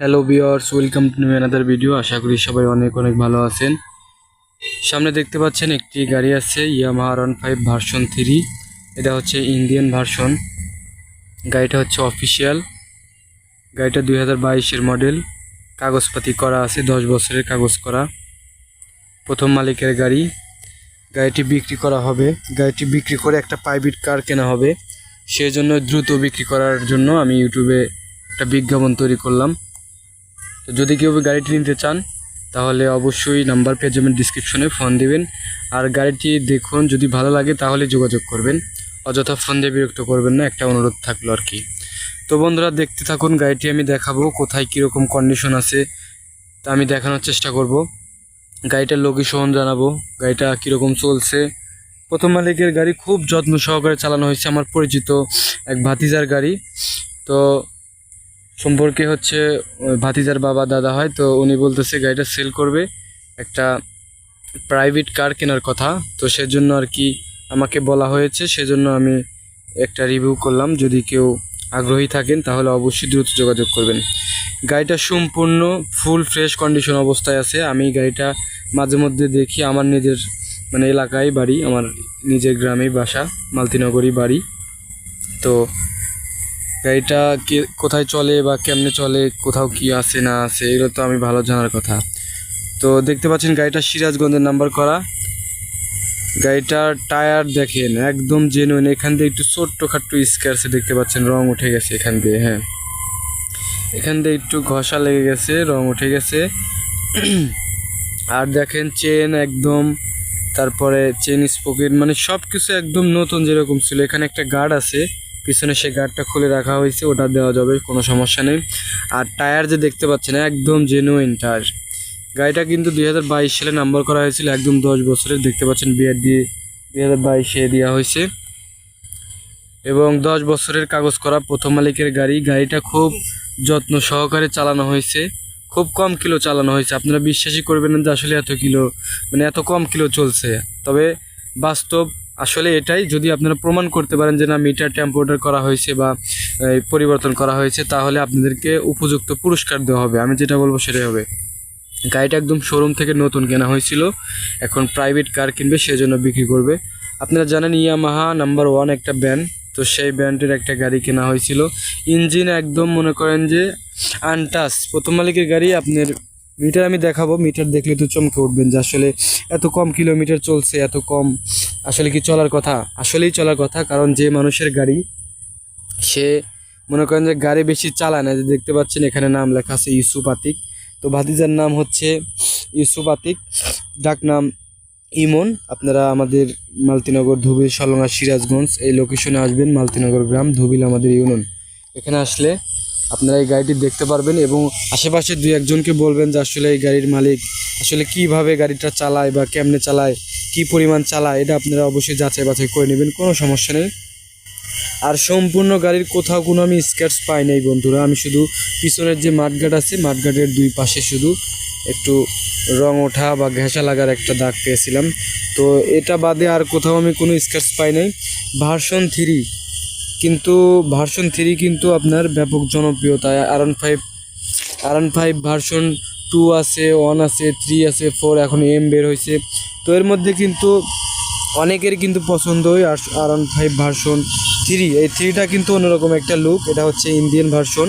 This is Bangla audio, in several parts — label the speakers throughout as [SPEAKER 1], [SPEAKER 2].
[SPEAKER 1] Hello viewers welcome to new another video আশা করি সবাই অনেক অনেক ভালো আছেন। সামনে দেখতে পাচ্ছেন একটি গাড়ি আছে Yamaha one five version three এটা হচ্ছে ইন্ডিয়ান ভার্সন গাড়িটা হচ্ছে অফিসিয়াল গাড়িটা দুই হাজার বাইশের মডেল কাগজপাতি করা আছে, দশ বছরের কাগজ করা। প্রথম মালিকের গাড়ি। গাড়িটি বিক্রি করা হবে। গাড়িটি বিক্রি করে একটা প্রাইভেট কার কেনা হবে। সেই জন্য দ্রুত বিক্রি করার জন্য আমি ইউটিউবে একটা বিজ্ঞাপন তৈরি করলাম। তো যদি কেউ গাড়িটি নিতে চান, তাহলে অবশ্যই নাম্বার পেয়ে যাবেন ডিসক্রিপশনে ফোন দিবেন। আর গাড়িটি দেখুন, যদি ভালো লাগে তাহলে যোগাযোগ করবেন। অযথা ফোন দিয়ে বিরক্ত করবেন না, একটা অনুরোধ থাকল আর কি। তো বন্ধুরা, দেখতে থাকুন, গাড়িটি আমি দেখাবো, কোথায় কীরকম কন্ডিশন আছে, তা আমি দেখানোর চেষ্টা করব। গাড়িটার লোকেশন জানাব, গাড়িটা কীরকম চলছে। প্রথম মালিকের গাড়ি খুব যত্ন সহকারে চালানো হয়েছে, আমার পরিচিত এক ভাতিজার গাড়ি। তো সম্পর্কে হচ্ছে ভাতিজার বাবা, দাদা হয়, তো উনি বলতেছে গাড়িটা সেল করবে, একটা প্রাইভেট কার কেনার কথা, তো সেজন্য আর কি আমাকে বলা হয়েছে, সেজন্য আমি একটা রিভিউ করলাম, যদি কেউ আগ্রহী থাকেন, তাহলে অবশ্যই দ্রুত যোগাযোগ করবেন। গাড়িটা সম্পূর্ণ ফুল ফ্রেশ কন্ডিশন অবস্থায় আছে, আমি গাড়িটা মাঝে মধ্যে দেখি, আমার নিজের মানে এলাকায় বাড়ি, আমার নিজের গ্রামেই বাসা মালতিনগরই বাড়ি, তো গাড়িটা কে, কোথায় চলে বা কেমনে চলে, কোথাও কি আছে না আছে, এগুলো তো আমি ভালো জানার কথা। তো দেখতে পাচ্ছেন গাড়িটা সিরাজগঞ্জের নাম্বার করা। গাড়িটার টায়ার দেখেন, একদম জেনুইন এখান দিয়ে একটু ছোট্ট খাট্ট স্ক্যার্সে দেখতে পাচ্ছেন, রং উঠে গেছে এখান দিয়ে হ্যাঁ। এখান দিয়ে একটু ঘষা লেগে গেছে, রং উঠে গেছে। আর দেখেন চেন একদম, তারপরে চেন স্পোকেট মানে সব কিছু একদম নতুন যেরকম ছিল। এখানে একটা গার্ড আছে। পিছনে সেই গার্ডটা খুলে রাখা হয়েছে, ওটা দেওয়া যাবে, কোনো সমস্যা নেই। আর টায়ার যে দেখতে পাচ্ছেন, একদম জেনুইন টায়ার গাড়িটা কিন্তু দুই হাজার বাইশ সালে নাম্বার করা হয়েছিল, একদম দশ বছরের, দেখতে পাচ্ছেন বিয়ার দিয়ে দুই হাজার বাইশে দেওয়া হয়েছে। এবং দশ বছরের কাগজ করা প্রথম মালিকের গাড়ি, গাড়িটা খুব যত্ন সহকারে চালানো হয়েছে। খুব কম কিলো চালানো হয়েছে। আপনারা বিশ্বাসই করবেন যে আসলে এত কিলো মানে এত কম কিলো চলছে। তবে বাস্তব আসলে এটাই, যদি আপনারা প্রমাণ করতে পারেন যে না মিটার টেম্পোরার করা হয়েছে বা পরিবর্তন করা হয়েছে, তাহলে আপনাদেরকে উপযুক্ত পুরস্কার দেওয়া হবে। আমি যেটা বলব সেটাই হবে। গাড়িটা একদম শোরুম থেকে নতুন কেনা হয়েছিল। এখন প্রাইভেট কার কিনবে, সেজন্য বিক্রি করবে। আপনারা জানেন ইয়ামাহা নাম্বার ওয়ান একটা ব্যান্ড তো সেই ব্র্যান্ডের একটা গাড়ি কেনা হয়েছিল। ইঞ্জিন একদম মনে করেন যে আনটাস প্রথম মালিকের গাড়ি আপনার মিটার আমি দেখাবো, মিটার দেখলে তো চমকে উঠবেন যে আসলে এত কম কিলোমিটার চলছে, এত কম আসলে কি চলার কথা? আসলেই চলার কথা, কারণ যে মানুষের গাড়ি, সে মনে করেন যে গাড়ি বেশি চালায় না। যে দেখতে পাচ্ছেন এখানে নাম লেখা আছে ইউসুফ আতিক তো ভাতিজার নাম হচ্ছে ইউসুফ আতিক ডাক নাম ইমন। আপনারা আমাদের মালতিনগর ধুবিল সলঙ্গা সিরাজগঞ্জ এই লোকেশনে আসবেন, মালতিনগর গ্রাম ধুবিল আমাদের ইউনিয়ন। এখানে আসলে আপনারা এই গাড়িটি দেখতে পারবেন এবং আশেপাশে দুই একজনকে বলবেন যে আসলে এই গাড়ির মালিক আসলে কীভাবে গাড়িটা চালায় বা কেমনে চালায়, কি পরিমাণ চালায়, এটা আপনারা অবশ্যই যাচাই বাছাই করে নেবেন, কোনো সমস্যা নেই। আর সম্পূর্ণ গাড়ির কোথাও কোনো আমি স্ক্র্যাচ পাই নাই বন্ধুরা, আমি শুধু পিছনের যে মাঠঘাট আছে, মাঠঘাটের দুই পাশে শুধু একটু রং ওঠা বা ঘেঁষা লাগার একটা দাগ পেয়েছিলাম। তো এটা বাদে আর কোথাও আমি কোনো স্ক্র্যাচ পাই নাই। ভার্সন থ্রি কিন্তু ভার্সন থ্রি কিন্তু আপনার ব্যাপক জনপ্রিয়তা R one five R one five version two আছে ওয়ান আছে থ্রি আছে ফোর এখন এম বের হয়েছে তো এর মধ্যে কিন্তু অনেকের কিন্তু পছন্দ হয় R one five version three এই থ্রিটা কিন্তু অন্যরকম একটা লুক এটা হচ্ছে ইন্ডিয়ান ভার্সন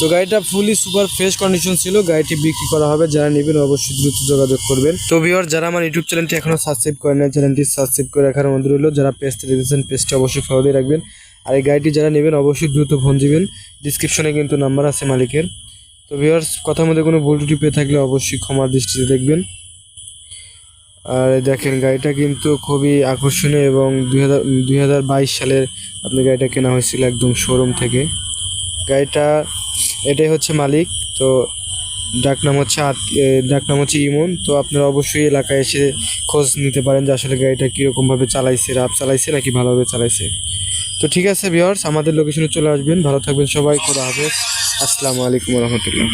[SPEAKER 1] তো গাড়িটা ফুলি সুপার ফ্রেশ কন্ডিশন ছিল, গাড়িটি বিক্রি করা হবে, যারা নেবেন অবশ্যই দ্রুত যোগাযোগ করবেন। তো ভিওর যারা আমার ইউটিউব চ্যানেলটি এখনও সাবস্ক্রাইব করেন না চ্যানেলটি সাবস্ক্রাইব করে রাখার মধ্যে রইল, যারা পেজটা দেখেছেন পেজটি অবশ্যই ফলো দিয়ে রাখবেন। আর এই গাড়িটি যারা নেবেন, অবশ্যই দ্রুত ফোন দিবেন। ডিসক্রিপশনে কিন্তু নাম্বার আছে মালিকের। তো ভিওর্স কথার মধ্যে কোনো ভুল ত্রুটি পেয়ে থাকলে অবশ্যই ক্ষমার দৃষ্টিতে দেখবেন। আর দেখেন, গাড়িটা কিন্তু খুবই আকর্ষণীয় এবং দুই হাজার সালের আপনি গাড়িটা কেনা হয়েছিল একদম শোরুম থেকে। গাড়িটা এটাই হচ্ছে মালিক। তো ডাক নাম হচ্ছে ডাক নাম হচ্ছে ইমন। তো আপনারা অবশ্যই এলাকায় এসে খোঁজ নিতে পারেন যে আসলে গাড়িটা কীরকমভাবে চালাইছে, রাফ চালাইছে নাকি ভালোভাবে চালাইছে। তো ঠিক আছে ভিওর্স আমাদের লোকেশনে চলে আসবেন। ভালো থাকবেন সবাই। খোদা হাফেজ। আসসালামু আলাইকুম রহমতুল্লাহ।